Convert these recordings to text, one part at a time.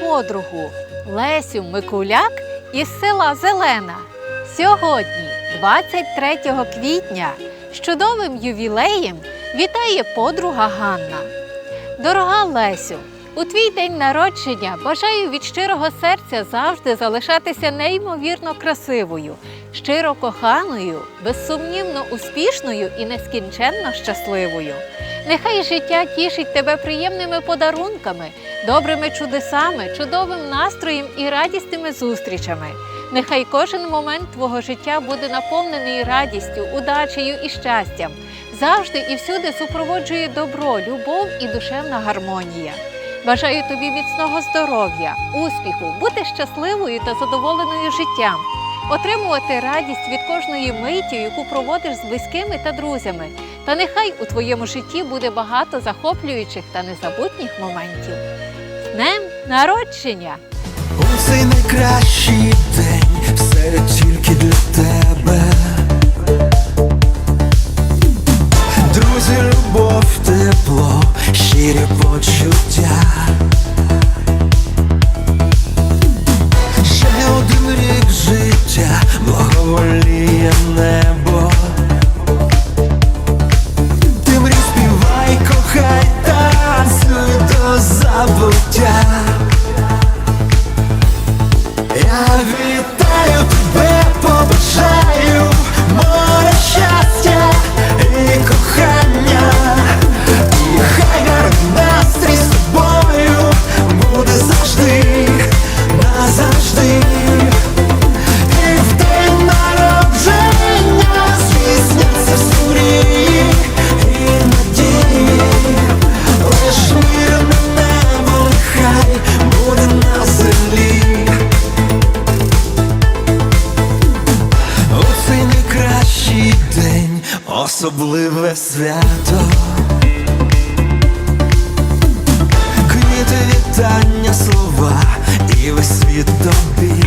подругу Лесю Микуляк із села Зелена. Сьогодні, 23 квітня, з чудовим ювілеєм вітає подруга Ганна. Дорога Лесю, у твій день народження бажаю від щирого серця завжди залишатися неймовірно красивою, щиро коханою, безсумнівно успішною і нескінченно щасливою. Нехай життя тішить тебе приємними подарунками, добрими чудесами, чудовим настроєм і радісними зустрічами. Нехай кожен момент твого життя буде наповнений радістю, удачею і щастям. Завжди і всюди супроводжує добро, любов і душевна гармонія. Бажаю тобі міцного здоров'я, успіху, бути щасливою та задоволеною життям, отримувати радість від кожної миті, яку проводиш з близькими та друзями. Та нехай у твоєму житті буде багато захоплюючих та незабутніх моментів. З днем народження! У цей найкращий день все почуття. Ще один рік життя, благоволіє небо. Ти мрій, співай, кохай, танцюй до забуття. Особливе свято. Квіти, вітання, слова і весь світ тобі.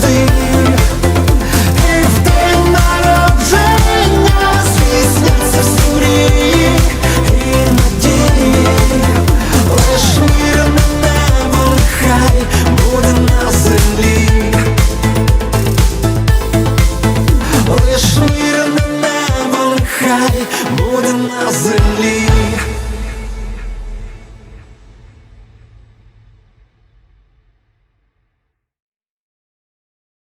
thing.